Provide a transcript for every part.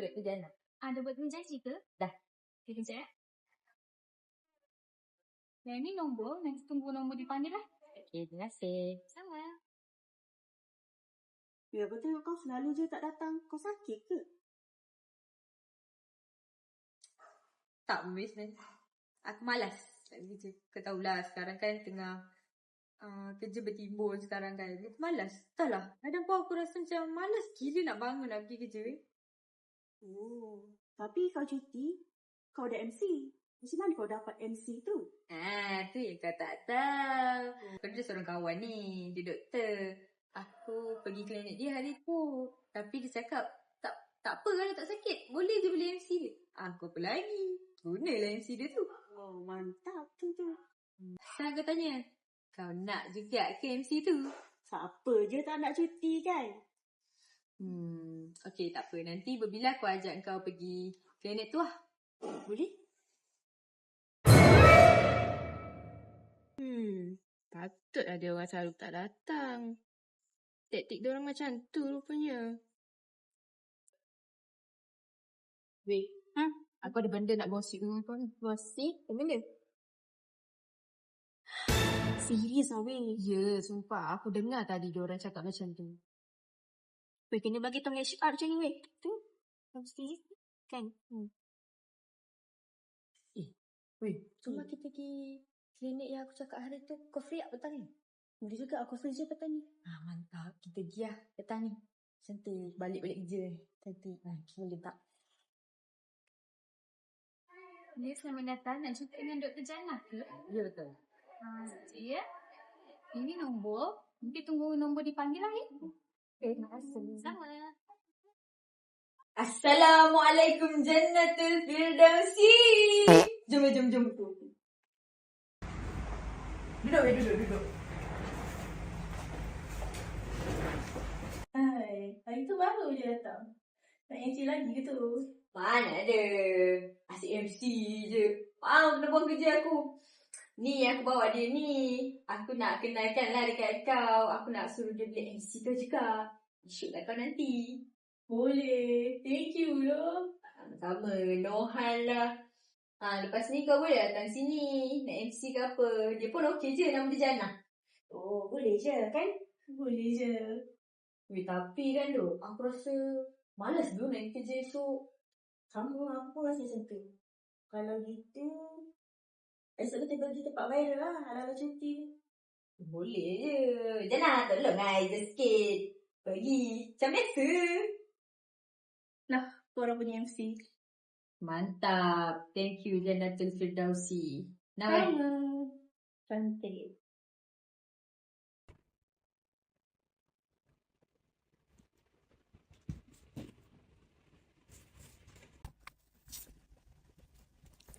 Jana. Ada buat janji ke? Dah. Okay, kejap eh. Yang ni nombor, nanti tunggu nombor dipanggil lah. Okey, terima kasih. Sama. Ya, aku tengok kau selalu je tak datang. Kau sakit ke? Tak miss ni. Aku malas nak kerja. Kau tahulah sekarang kan tengah uh, kerja bertimbun sekarang kan. Aku malas. Tak lah. Kadang pun aku rasa macam malas gila nak bangun nak pergi kerja. Oh. Tapi kau cuti, kau ada MC. Macam mana kau dapat MC tu? Ah, tu yang kau tak tahu. Kau dia seorang kawan ni. Dia doktor. Aku pergi klinik dia hari tu. Tapi dia cakap, tak tak apa kalau tak sakit. Boleh je beli MC dia. Aku apa lagi? Gunalah MC dia tu. Oh, mantap tu tu. Asal kau tanya, kau nak juga ke MC tu? Siapa je tak nak cuti kan? Hmm, okey tak apa. Nanti berbila aku ajak kau pergi klinik tu lah. Boleh? Hmm, patutlah dia orang selalu tak datang. Taktik dia orang macam tu rupanya. Weh, ha? Aku ada benda nak gosip dengan kau ni. Gosip? Macam mana? Serius lah weh. Ya, sumpah. Aku dengar tadi dia orang cakap macam tu. Weh, kena bagi tahu HR macam ni weh. Tu. Serius kan? Hmm. Weh, cuma kita pergi klinik yang aku cakap hari tu. Kau free tak petang ni? Boleh juga aku free je petang ni. Ah, mantap. Kita pergi lah petang ni. Cantik. Balik-balik kerja. Cantik. Ah, boleh tak? Ni selamat datang nak jumpa dengan Dr. Jana ke? Ya, betul. Ha, sekejap ya. Ini nombor. Nanti tunggu nombor dipanggil lah ya. Okay. Sama. Assalamualaikum Jannatul Firdausi. Jom, jom, jom. Duduk, weh, duduk, duduk. Hai, hari tu baru je datang. Nak MC lagi ke tu? Mana ada. Asyik MC je. Faham kena buang kerja aku. Ni aku bawa dia ni. Aku nak kenalkan lah dekat kau. Aku nak suruh dia beli MC kau juga. Shoot lah kau nanti. Boleh. Thank you loh. Sama-sama. No hal lah. Ha, lepas ni kau boleh datang sini. Nak MC ke apa. Dia pun okey je nama dia Jana. Oh, boleh je kan? Boleh je. Weh, tapi kan tu. Aku rasa malas dulu nak kerja esok. Sama aku rasa macam tu. Kalau gitu, esok kita pergi tempat viral lah. Ala-ala cuti. Boleh je. Jana, tolong lah je sikit. Pergi. Macam biasa. Korang punya MC. Mantap. Thank you Jannatul Firdausi. Now, Sama. Cantik.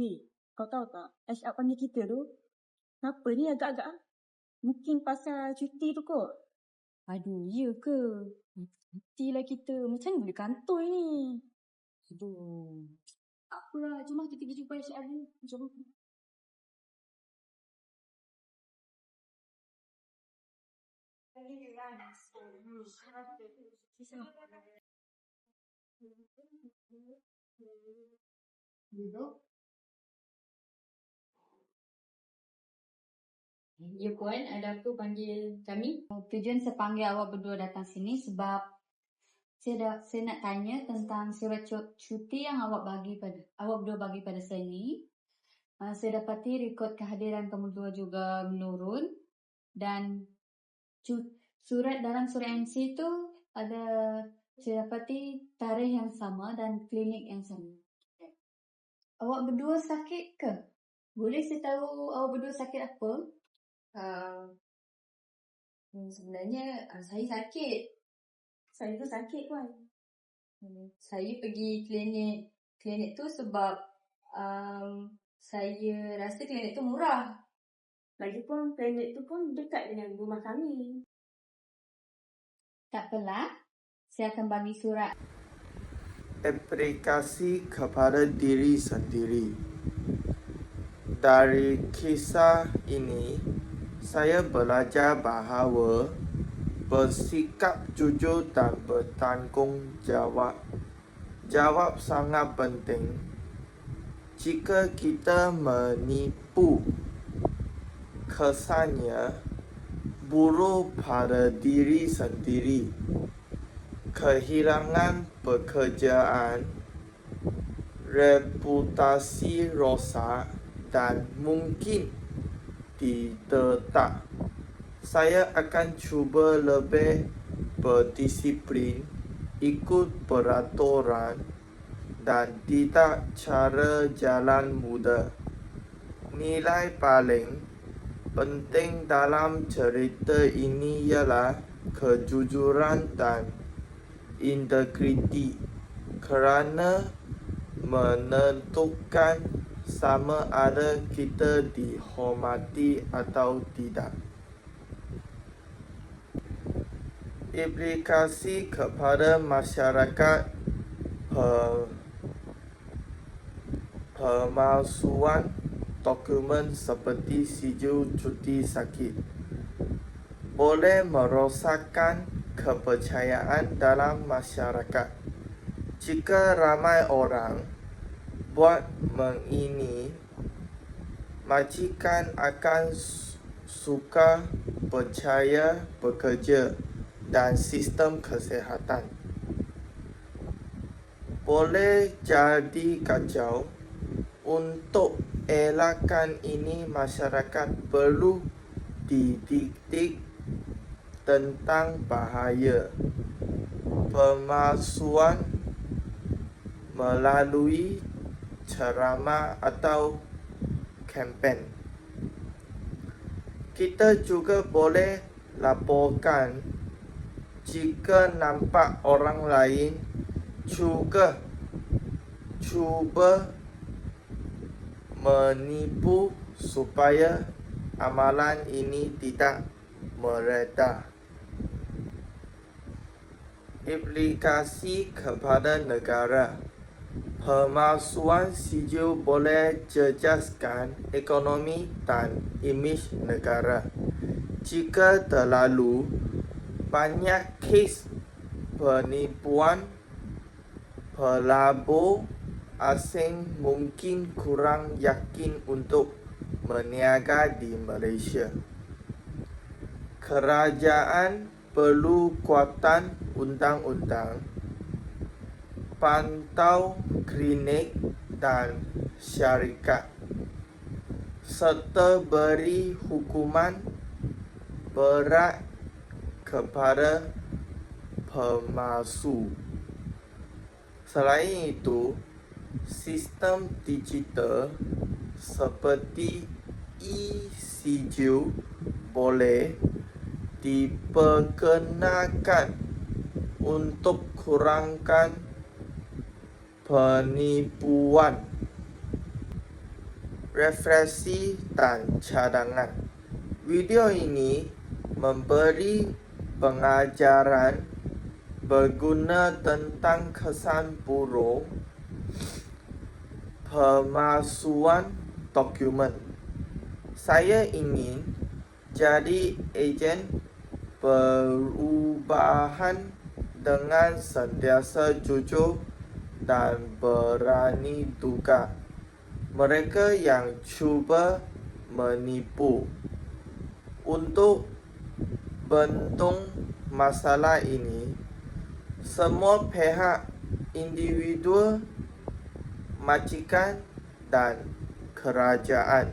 Ni, kau tahu tak? HR panggil kita tu. Kenapa ni agak-agak? ah? Mungkin pasal cuti tu kot. aduh, ya ke? Matilah kita. Macam mana boleh kantoi ni? Aduh. Apalah, cuma kita pergi jumpa HR ni. Jom. Ya Puan, ada apa panggil kami? Tujuan saya panggil awak berdua datang sini sebab saya dah, saya nak tanya tentang surat cu- cuti yang awak bagi pada awak berdua bagi pada saya ni. Uh, saya dapati rekod kehadiran kamu dua juga menurun dan cu- surat dalam surat MC tu ada saya dapati tarikh yang sama dan klinik yang sama. Awak berdua sakit ke? Boleh saya tahu awak berdua sakit apa? Uh, Hmm, sebenarnya uh, saya sakit. Saya tu sakit kan. Hmm, saya pergi klinik klinik tu sebab um, saya rasa klinik tu murah. Lagipun klinik tu pun dekat dengan rumah kami. Tak apalah. Saya akan bagi surat aplikasi kepada diri sendiri. Dari kisah ini, saya belajar bahawa bersikap jujur dan bertanggungjawab jawab sangat penting. Jika kita menipu, kesannya buruk pada diri sendiri kehilangan pekerjaan, reputasi rosak dan mungkin didetak. Saya akan cuba lebih berdisiplin, ikut peraturan dan tidak cara jalan mudah. Nilai paling penting dalam cerita ini ialah kejujuran dan integriti kerana menentukan sama ada kita dihormati atau tidak. Implikasi kepada masyarakat per, pemalsuan dokumen seperti sijil cuti sakit boleh merosakkan kepercayaan dalam masyarakat. Jika ramai orang buat mengini, majikan akan suka percaya bekerja dan sistem kesihatan. Boleh jadi kacau untuk elakkan ini masyarakat perlu dididik tentang bahaya pemalsuan melalui ceramah atau kempen. Kita juga boleh laporkan jika nampak orang lain juga cuba menipu supaya amalan ini tidak meredah implikasi kepada negara. Pemalsuan sijil boleh jejaskan ekonomi dan imej negara. Jika terlalu banyak kes penipuan, pelabur asing mungkin kurang yakin untuk berniaga di Malaysia. Kerajaan perlu kuatan undang-undang, pantau klinik dan syarikat, serta beri hukuman berat kepada pemalsu. Selain itu, sistem digital seperti e-sijil boleh diperkenalkan untuk kurangkan penipuan. Refleksi dan cadangan. Video ini memberi pengajaran berguna tentang kesan buruk pemalsuan dokumen. Saya ingin jadi ejen perubahan dengan sentiasa jujur dan berani duga. Mereka yang cuba menipu untuk bentung masalah ini, semua pihak individu, majikan dan kerajaan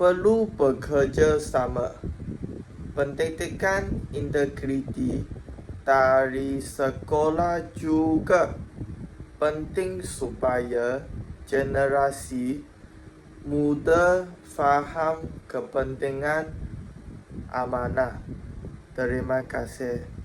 perlu bekerja sama pendidikan integriti dari sekolah juga penting supaya generasi muda faham kepentingan amanah. Terima kasih.